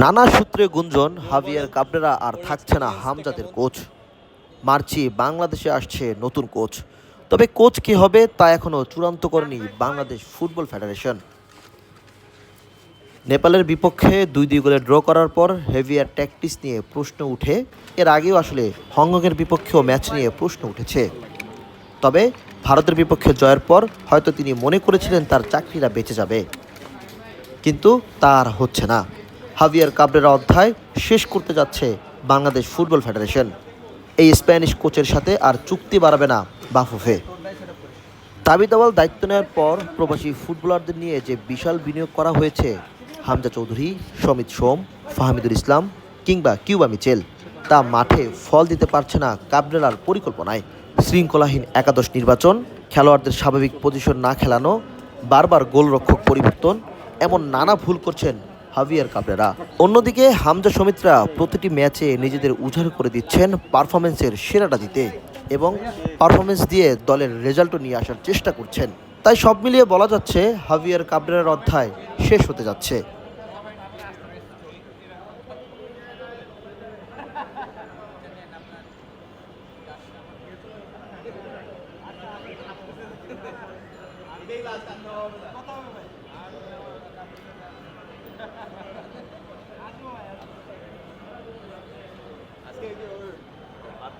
নানা সূত্রে গুঞ্জন, হাভিয়ার কাবরেরা আর থাকছে না হামজাদের কোচ। মার্চি বাংলাদেশে আসছে নতুন কোচ। তবে কোচ কে হবে তা এখনও চূড়ান্ত করেনি বাংলাদেশ ফুটবল ফেডারেশন। নেপালের বিপক্ষে দুই দুই গোলে ড্র করার পর হেভিয়ার ট্যাকটিস নিয়ে প্রশ্ন উঠে, এর আগেও আসলে হংকংয়ের বিপক্ষেও ম্যাচ নিয়ে প্রশ্ন উঠেছে। তবে ভারতের বিপক্ষে জয়ের পর হয়তো তিনি মনে করেছিলেন তার চাকরিটা বেঁচে যাবে। কিন্তু তার হচ্ছে না। হাভিয়ার কাবরেরা অধ্যায় শেষ করতে যাচ্ছে বাংলাদেশ ফুটবল ফেডারেশন। এই স্প্যানিশ কোচের সাথে আর চুক্তি বাড়াবে না বাফুফে। তাবি দাওয়াল দায়িত্ব নেওয়ার পর প্রবাসী ফুটবলারদের নিয়ে যে বিশাল বিনিয়োগ করা হয়েছে, হামজা চৌধুরী, সমিত সোম, ফাহমিদুল ইসলাম কিংবা কিউবা মিচেল, তা মাঠে ফল দিতে পারছে না কাবরেলার পরিকল্পনায়। শৃঙ্খলাহীন একাদশ নির্বাচন, খেলোয়াড়দের স্বাভাবিক পজিশন না খেলানো, বারবার গোলরক্ষক পরিবর্তন, এমন নানা ভুল করছেন হাভিয়ার কাবরেরা। অন্যদিকে হামজা সমিত্রা প্রতিটি ম্যাচে নিজেদের উজাড় করে দিচ্ছেন পারফরমেন্সের সেরাটা দিতে এবং পারফরমেন্স দিয়ে দলের রেজাল্টও নিয়ে আসার চেষ্টা করছেন। তাই সব মিলিয়ে বলা যাচ্ছে হাভিয়ার কাবরেরার অধ্যায় শেষ হতে যাচ্ছে। হবে